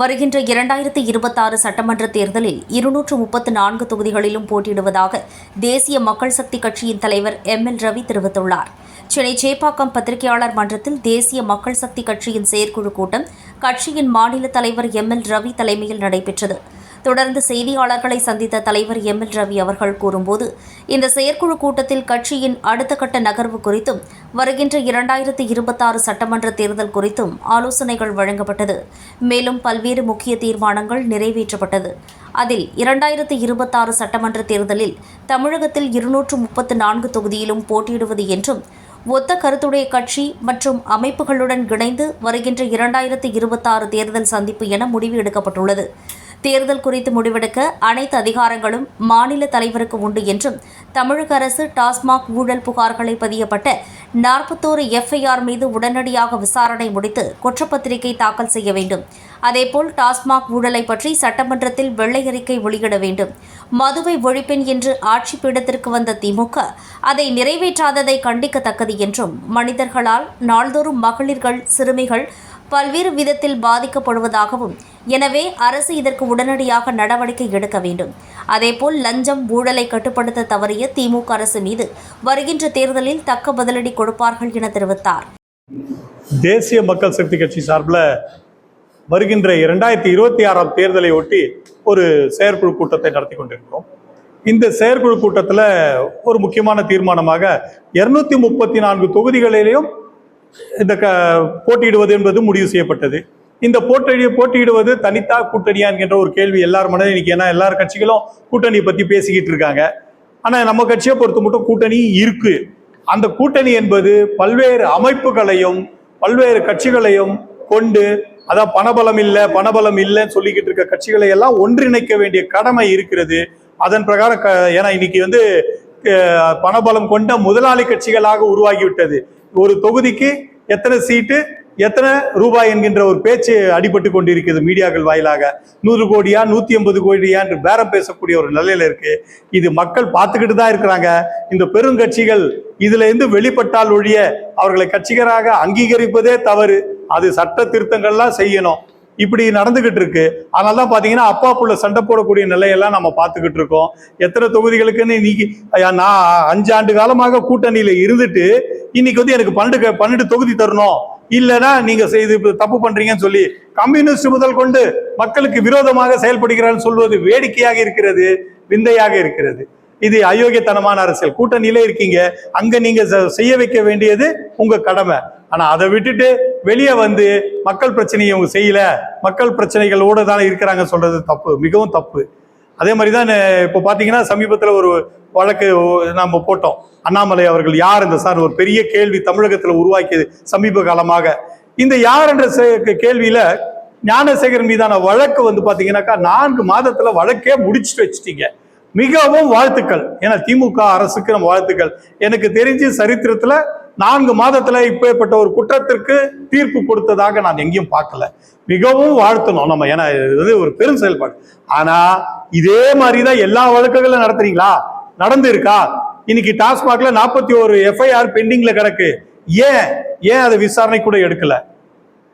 வருகின்ற இரண்டாயிரத்தி இருபத்தாறு சட்டமன்ற தேர்தலில் இருநூற்று முப்பத்து நான்கு தொகுதிகளிலும் போட்டியிடுவதாக தேசிய மக்கள் சக்தி கட்சியின் தலைவர் எம் எல் ரவி தெரிவித்துள்ளார். சென்னை சேப்பாக்கம் பத்திரிகையாளர் மன்றத்தில் தேசிய மக்கள் சக்தி கட்சியின் செயற்குழு கூட்டம் கட்சியின் மாநில தலைவர் எம் எல் ரவி தலைமையில் நடைபெற்றது. தொடர்ந்து செய்தியாளர்களை சந்தித்த தலைவர் எம். எல். ரவி அவர்கள் கூறும்போது இந்த செயற்குழு கூட்டத்தில் கட்சியின் அடுத்த கட்ட நகர்வு குறித்தும் வருகின்ற இரண்டாயிரத்தி இருபத்தாறு சட்டமன்ற தேர்தல் குறித்தும் ஆலோசனைகள் வழங்கப்பட்டது. மேலும் பல்வேறு முக்கிய தீர்மானங்கள் நிறைவேற்றப்பட்டது. அதில் இரண்டாயிரத்தி இருபத்தாறு சட்டமன்ற தேர்தலில் தமிழகத்தில் இருநூற்று முப்பத்து நான்கு தொகுதியிலும் போட்டியிடுவது என்றும் ஒத்த கருத்துடைய கட்சி மற்றும் அமைப்புகளுடன் இணைந்து வருகின்ற இரண்டாயிரத்தி இருபத்தாறு தேர்தல் சந்திப்பு என முடிவு எடுக்கப்பட்டுள்ளது. தேர்தல் குறித்து முடிவெடுக்க அனைத்து அதிகாரங்களும் மாநில தலைவருக்கு உண்டு என்றும் தமிழக அரசு டாஸ்மாக் ஊழல் புகார்களை பதியப்பட்ட நாற்பத்தோரு எஃப்ஐஆர் மீது உடனடியாக விசாரணை முடித்து குற்றப்பத்திரிகை தாக்கல் செய்ய வேண்டும். அதேபோல் டாஸ்மாக் ஊழலை பற்றி சட்டமன்றத்தில் வெள்ளை அறிக்கை வெளியிட வேண்டும். மதுவை ஒழிப்பேன் என்று ஆட்சி பீடத்திற்கு வந்த திமுக அதை நிறைவேற்றாததை கண்டிக்கத்தக்கது என்றும் மனிதர்களால் நாள்தோறும் மகளிர்கள் சிறுமிகள் பல்வேறு விதத்தில் பாதிக்கப்படுவதாகவும் எனவே அரசு இதற்கு உடனடியாக நடவடிக்கை எடுக்க வேண்டும். அதேபோல் லஞ்சம் ஊழலை கட்டுப்படுத்த தவறிய திமுக அரசு மீது வருகின்ற தேர்தலில் தக்க பதிலடி கொடுப்பார்கள் என தெரிவித்தார். தேசிய மக்கள் சக்தி கட்சி சார்பில் வருகின்ற இரண்டாயிரத்தி இருபத்தி ஆறாம் தேர்தலை ஒட்டி ஒரு செயற்குழு கூட்டத்தை நடத்தி கொண்டிருக்கிறோம். இந்த செயற்குழு கூட்டத்தில் ஒரு முக்கியமான தீர்மானமாக இருநூத்தி முப்பத்தி நான்கு தொகுதிகளிலேயும் இந்த க போட்டியிடுவது என்பது முடிவு செய்யப்பட்டது. இந்த போட்டி போட்டியிடுவது தனித்தா கூட்டணியா என்கின்ற ஒரு கேள்வி எல்லார் மனதில் இன்னைக்கு ஏன்னா எல்லார் கட்சிகளும் கூட்டணியை பற்றி பேசிக்கிட்டு இருக்காங்க. ஆனால் நம்ம கட்சியை பொறுத்த மட்டும் கூட்டணி இருக்கு. அந்த கூட்டணி என்பது பல்வேறு அமைப்புகளையும் பல்வேறு கட்சிகளையும் கொண்டு அதான் பணபலம் இல்லை பணபலம் இல்லைன்னு சொல்லிக்கிட்டு இருக்க கட்சிகளை எல்லாம் ஒன்றிணைக்க வேண்டிய கடமை இருக்கிறது. அதன் பிரகாரம் க ஏன்னா இன்னைக்கு வந்து பணபலம் கொண்ட முதலாளி கட்சிகளாக உருவாகிவிட்டது. ஒரு தொகுதிக்கு எத்தனை சீட்டு எத்தனை ரூபாய் என்கின்ற ஒரு பேச்சு அடிபட்டு கொண்டிருக்கிறது மீடியாக்கள் வாயிலாக. நூறு கோடியா நூத்தி ஐம்பது கோடியா என்று பேரம் பேசக்கூடிய ஒரு நிலையில இருக்கு. இது மக்கள் பார்த்துக்கிட்டு தான் இருக்கிறாங்க. இந்த பெருங்கட்சிகள் இதுல இருந்து வெளிப்பட்டால் ஒழிய அவர்களை கட்சிகராக அங்கீகரிப்பதே தவறு. அது சட்ட திருத்தங்கள்லாம் செய்யணும். இப்படி நடந்துகிட்டு இருக்கு. அதனால தான் பார்த்தீங்கன்னா அப்பா புள்ள சண்டை போடக்கூடிய நிலையெல்லாம் நம்ம பார்த்துக்கிட்டு இருக்கோம். எத்தனை தொகுதிகளுக்குன்னு இன்னைக்கு நான் அஞ்சு ஆண்டு காலமாக கூட்டணியில் இருந்துட்டு இன்னைக்கு வந்து எனக்கு பன்னெண்டு பன்னெண்டு தொகுதி தரணும். இல்லைன்னா நீங்க செய்து தப்பு பண்றீங்கன்னு சொல்லி கம்யூனிஸ்ட் முதல் கொண்டு மக்களுக்கு விரோதமாக செயல்படுகிறான்னு சொல்வது வேடிக்கையாக இருக்கிறது விந்தையாக இருக்கிறது. இது அயோக்கியத்தனமான அரசியல். கூட்டணியிலே இருக்கீங்க. அங்க நீங்க செய்ய வைக்க வேண்டியது உங்க கடமை. ஆனா அதை விட்டுட்டு வெளியே வந்து மக்கள் பிரச்சனையை அவங்க செய்யல. மக்கள் பிரச்சனைகளோட தான் இருக்கிறாங்க சொல்றது தப்பு. மிகவும் தப்பு. அதே மாதிரி தான் இப்போ பார்த்தீங்கன்னா சமீபத்தில் ஒரு வழக்கு நம்ம போட்டோம். அண்ணாமலை அவர்கள் யார் இந்த சார் ஒரு பெரிய கேள்வி தமிழகத்தில் உருவாக்கியது சமீப காலமாக. இந்த யார் என்ற சே- கேள்வியில ஞானசேகர் மீதான வழக்கு வந்து பார்த்தீங்கன்னாக்கா நான்கு மாதத்தில் வழக்கே முடிச்சுட்டு வச்சுட்டீங்க. மிகவும் வாழ்த்துக்கள். ஏன்னா திமுக அரசுக்கு நம்ம வாழ்த்துக்கள். எனக்கு தெரிஞ்சு சரித்திரத்தில் நான்கு மாதத்துல இப்பேற்பட்ட ஒரு குற்றத்திற்கு தீர்ப்பு கொடுத்ததாக நான் எங்கேயும் பார்க்கல. மிகவும் வாழ்த்தணும் நம்ம ஏன்னா இது வந்து ஒரு பெரும் செயல்பாடு. ஆனா இதே மாதிரி தான் எல்லா வழக்குகளும் நடத்துறீங்களா? நடந்து இருக்கா இன்னைக்கு டாஸ்மாக்ல நாற்பத்தி ஒரு எஃப்ஐஆர் பெண்டிங்ல கிடக்கு. ஏன்? ஏன் அதை விசாரணை கூட எடுக்கல?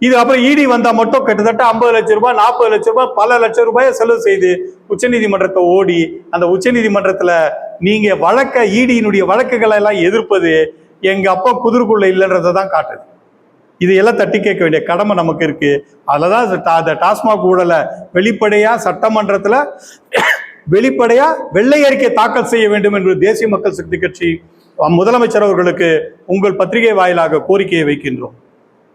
இது அப்புறம் இடி வந்தா மட்டும் கிட்டத்தட்ட ஐம்பது லட்சம் ரூபாய் நாற்பது லட்சம் ரூபாய் பல லட்சம் ரூபாயை செலவு செய்து உச்சநீதிமன்றத்தை ஓடி அந்த உச்சநீதிமன்றத்துல நீங்க வழக்க ஈடியினுடைய வழக்குகளை எல்லாம் எதிர்ப்பது எங்கள் அப்பா குதிர்குள்ளே இல்லைன்றதை தான் காட்டுது. இதையெல்லாம் தட்டி கேட்க வேண்டிய கடமை நமக்கு இருக்கு. அதில் தான் அந்த டாஸ்மாக் ஊழலை வெளிப்படையாக சட்டமன்றத்தில் வெளிப்படையாக வெள்ளை அறிக்கை தாக்கல் செய்ய வேண்டும் என்று தேசிய மக்கள் சக்தி கட்சி முதலமைச்சர் அவர்களுக்கு உங்கள் பத்திரிகை வாயிலாக கோரிக்கையை வைக்கின்றோம்.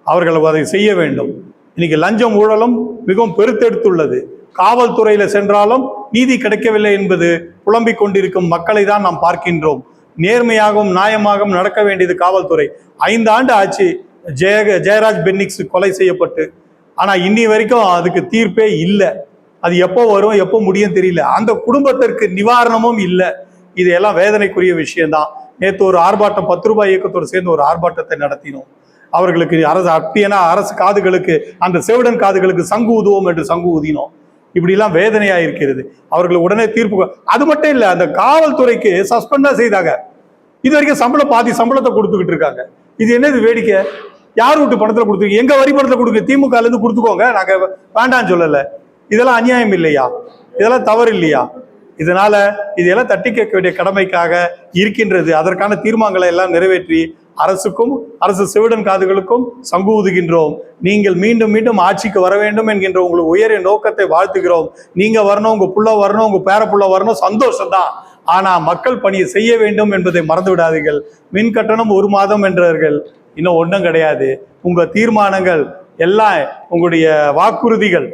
அவர்கள் அதை செய்ய வேண்டும். இன்னைக்கு லஞ்சம் ஊழலும் மிகவும் பெருத்தெடுத்துள்ளது. காவல்துறையில் சென்றாலும் நீதி கிடைக்கவில்லை என்பது புலம்பிக் கொண்டிருக்கும் மக்களை தான் நாம் பார்க்கின்றோம். நேர்மையாகவும் நியாயமாகவும் நடக்க வேண்டியது காவல்துறை. ஐந்து ஆண்டு ஆச்சு ஜெய ஜெயராஜ் பென்னிக்ஸ் கொலை செய்யப்பட்டு. ஆனால் இன்னி வரைக்கும் அதுக்கு தீர்ப்பே இல்லை. அது எப்போ வரும் எப்போ முடியும் தெரியல. அந்த குடும்பத்திற்கு நிவாரணமும் இல்லை. இது எல்லாம் வேதனைக்குரிய விஷயம்தான். நேற்று ஒரு ஆர்ப்பாட்டம் பத்து ரூபாய் இயக்கத்தோடு சேர்ந்து ஒரு ஆர்ப்பாட்டத்தை நடத்தினோம். அவர்களுக்கு அரசு அப்பியனா அரசு காதுகளுக்கு அந்த செவிடன் காதுகளுக்கு சங்கு ஊதுவோம் என்று சங்கு ஊதினோம் இப்படிலாம் வேதனையாக இருக்கிறது அவர்கள் உடனே தீர்ப்பு அது மட்டும் இல்லை அந்த காவல்துறைக்கு சஸ்பெண்டாக செய்தாங்க. இது வரைக்கும் சம்பளம் பாதி சம்பளத்தை கொடுத்துக்கிட்டு இருக்காங்க. இது என்னது வேடிக்கை? யார் வீட்டு பணத்தில் கொடுத்துருக்கு? எங்க வரி பணத்தில் கொடுக்க? திமுக கொடுத்துக்கோங்க. நாங்க வேண்டாம்னு சொல்லலை. இதெல்லாம் அநியாயம் இல்லையா? இதெல்லாம் தவறு இல்லையா? இதனால இதையெல்லாம் தட்டி கேட்க வேண்டிய கடமைக்காக இருக்கின்றது. அதற்கான தீர்மானங்களை எல்லாம் நிறைவேற்றி அரசுக்கும் அரசு செவிடன் காதுகளுக்கும் சங்கு ஊதுகின்றோம். நீங்கள் மீண்டும் மீண்டும் ஆட்சிக்கு வர வேண்டும் என்கின்ற உங்களுக்கு உயரிய நோக்கத்தை வாழ்த்துகிறோம். நீங்க வரணும் உங்க புள்ள வரணும் உங்க பேர புள்ள வரணும் சந்தோஷம் தான் ஆனால் மக்கள் பணியை செய்ய வேண்டும் என்பதை மறந்து விடாதீர்கள் மின் கட்டணம் ஒரு மாதம் என்றார்கள். இன்னும் ஒன்றும் கிடையாது. உங்கள் தீர்மானங்கள் எல்லாம் உங்களுடைய வாக்குறுதிகள்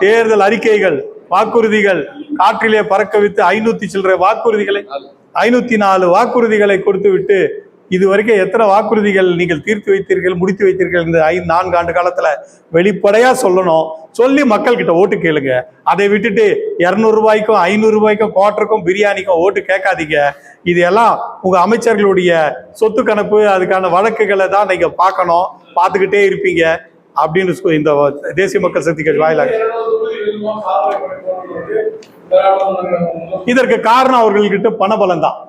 தேர்தல் அறிக்கைகள் வாக்குறுதிகள் காற்றிலே பறக்க வைத்து ஐநூத்தி சில்லறை வாக்குறுதிகளை ஐநூத்தி நாலு வாக்குறுதிகளை கொடுத்து விட்டு இது வரைக்கும் எத்தனை வாக்குறுதிகள் நீங்கள் தீர்த்து வைத்தீர்கள் முடித்து வைத்தீர்கள் இந்த ஐந்து நான்கு ஆண்டு காலத்தில்? வெளிப்படையாக சொல்லணும். சொல்லி மக்கள் கிட்ட ஓட்டு கேளுங்க. அதை விட்டுட்டு இரநூறுபாய்க்கும் ஐநூறுரூபாய்க்கும் ஐநூறு ரூபாய்க்கும் பிரியாணிக்கும் ஓட்டு கேட்காதீங்க. இது எல்லாம் அமைச்சர்களுடைய சொத்து கணப்பு அதுக்கான வழக்குகளை தான் நீங்கள் பார்க்கணும். பார்த்துக்கிட்டே இருப்பீங்க. அப்படின்னு சொ- இந்த தேசிய மக்கள் சக்தி கட்சி வாயிலாக. இதற்கு காரணம் அவர்கள்கிட்ட பணபலம் தான்.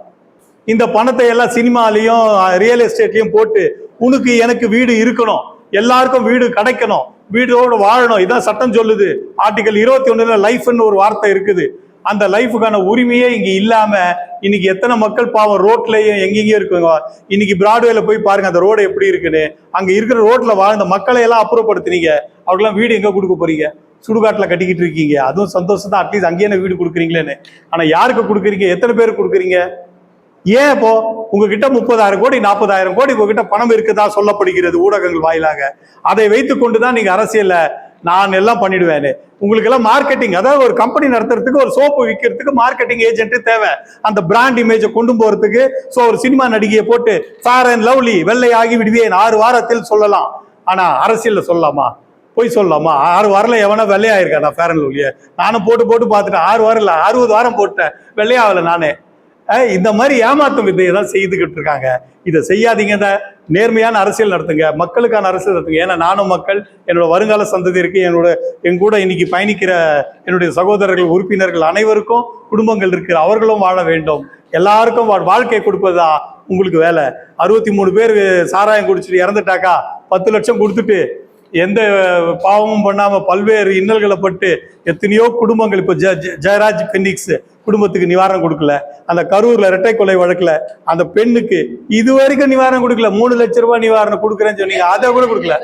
இந்த பணத்தை எல்லாம் சினிமாலையும் ரியல் எஸ்டேட்லையும் போட்டு உனக்கு எனக்கு வீடு இருக்கணும். எல்லாருக்கும் வீடு கிடைக்கணும். வீடோடு வாழணும். இதான் சட்டம் சொல்லுது. ஆர்டிகல் இருபத்தி ஒன்றுல லைஃப்னு ஒரு வார்த்தை இருக்குது. அந்த லைஃபுக்கான உரிமையே இங்கே இல்லாமல் இன்னைக்கு எத்தனை மக்கள் பாவம் ரோட்லேயும் எங்கெங்கேயும் இருக்குங்க. இன்னைக்கு பிராட்வேல போய் பாருங்க அந்த ரோடு எப்படி இருக்குன்னு. அங்கே இருக்கிற ரோட்டில் வாழ்ந்த மக்களை எல்லாம் அப்புறப்படுத்துனீங்க. அவருக்கெல்லாம் வீடு எங்கே கொடுக்க போறீங்க? சுடுகாட்டில் கட்டிக்கிட்டு இருக்கீங்க. அதுவும் சந்தோஷம் தான் அட்லீஸ்ட் அங்கேயே வீடு கொடுக்குறீங்களேன்னு. ஆனால் யாருக்கு கொடுக்குறீங்க? எத்தனை பேருக்கு கொடுக்குறீங்க? ஏன் இப்போ உங்ககிட்ட முப்பதாயிரம் கோடி நாற்பதாயிரம் கோடி உங்ககிட்ட பணம் இருக்குதா சொல்லப்படுகிறது ஊடகங்கள் வாயிலாக? அதை வைத்துக் கொண்டுதான் நீங்க அரசியல்ல நான் எல்லாம் பண்ணிடுவேன்னு. உங்களுக்கு எல்லாம் மார்க்கெட்டிங் அதாவது ஒரு கம்பெனி நடத்துறதுக்கு ஒரு சோப்பு விற்கிறதுக்கு மார்க்கெட்டிங் ஏஜென்ட் தேவை. அந்த பிராண்ட் இமேஜை கொண்டு போறதுக்கு ஸோ ஒரு சினிமா நடிகையை போட்டு ஃபேர் அண்ட் லவ்லி வெள்ளையாகி விடுவேன் ஆறு வாரத்தில் சொல்லலாம். ஆனா அரசியல்ல சொல்லலாமா? போய் சொல்லலாமா? ஆறு வாரம்ல எவனா வெள்ளையாயிருக்கா? நான் ஃபேர் அண்ட் லவ்லியை நானும் போட்டு போட்டு பார்த்துட்டேன். ஆறு வாரம் இல்லை அறுபது வாரம் போட்டேன். வெள்ளையாகல நானே. இந்த மாதிரி ஏமாத்தும் வித்தையை தான் செய்துக்கிட்டு இருக்காங்க. இதை செய்யாதீங்க இந்த நேர்மையான அரசியல் நடத்துங்க. மக்களுக்கான அரசியல் நடத்துங்க. ஏன்னா நானும் மக்கள் என்னோட வருங்கால சந்ததி இருக்கு. என்னோட என் கூட இன்னைக்கு பயணிக்கிற என்னுடைய சகோதரர்கள் உறுப்பினர்கள் அனைவருக்கும் குடும்பங்கள் இருக்கிற அவர்களும் வாழ வேண்டும். எல்லாருக்கும் வா- வாழ்க்கை கொடுப்பதா உங்களுக்கு வேலை. அறுபத்தி மூணு பேர் சாராயம் குடிச்சிட்டு இறந்துட்டாக்கா பத்து லட்சம் கொடுத்துட்டு எந்த பாவமும் பண்ணாம பல்வேறு இன்னல்களை பட்டு எத்தனையோ குடும்பங்கள் இப்போ ஜ ஜ- ஜெயராஜ் பென்னிக்ஸ் குடும்பத்துக்கு நிவாரணம் கொடுக்கல. அந்த கரூர்ல இரட்டை கொலை வழக்குல அந்த பெண்ணுக்கு இது வரைக்கும் நிவாரணம் கொடுக்கல. மூணு லட்ச ரூபாய் நிவாரணம் கொடுக்குறேன்னு சொன்னீங்க. அதை கூட கொடுக்கல.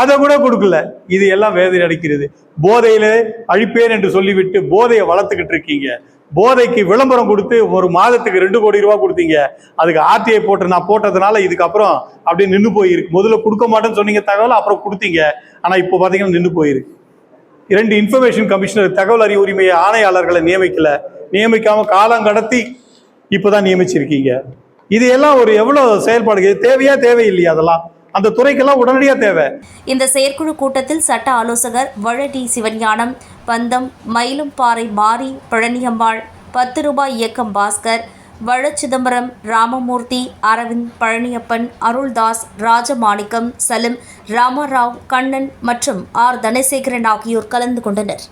அதை கூட கொடுக்கல. இது எல்லாம் வேதனை அடிக்கிறது போதையில அழிப்பேன் என்று சொல்லிவிட்டு போதையை வளர்த்துக்கிட்டு இருக்கீங்க. போதைக்கு விளம்பரம் கொடுத்து ஒரு மாதத்துக்கு ரெண்டு கோடி ரூபா கொடுத்தீங்க. அதுக்கு ஆர்டிஐ போட்டு நான் போட்டதுனால இதுக்கப்புறம் அப்படியே நின்று போயிருக்கு. முதல்ல கொடுக்க மாட்டேன்னு சொன்னீங்க தகவல் அப்புறம் கொடுத்தீங்க. ஆனால் இப்போ பார்த்தீங்கன்னா நின்று போயிருக்கு. இரண்டு இன்ஃபர்மேஷன் கமிஷனர் தகவல் அறிவு உரிமை ஆணையாளர்களை நியமிக்கல. நியமிக்காம காலம் கடத்தி இப்போதான் நியமிச்சிருக்கீங்க. இது எல்லாம் ஒரு எவ்வளோ செயல்பாடு தேவையா தேவையில்லையா அதெல்லாம்? அந்த துறைக்கெல்லாம் உடனடியாக தேவை. இந்த செயற்குழு கூட்டத்தில் சட்ட ஆலோசகர் வழடி சிவஞானம் பந்தம் மயிலும்பாறை மாரி பழனியம்பாள் பத்து ரூபாய் இயக்கம் பாஸ்கர் வழ சிதம்பரம் ராமமூர்த்தி அரவிந்த் பழனியப்பன் அருள்தாஸ் ராஜமாணிக்கம் சலிம் ராமராவ் கண்ணன் மற்றும் ஆர். தனசேகரன் ஆகியோர் கலந்து கொண்டனர்.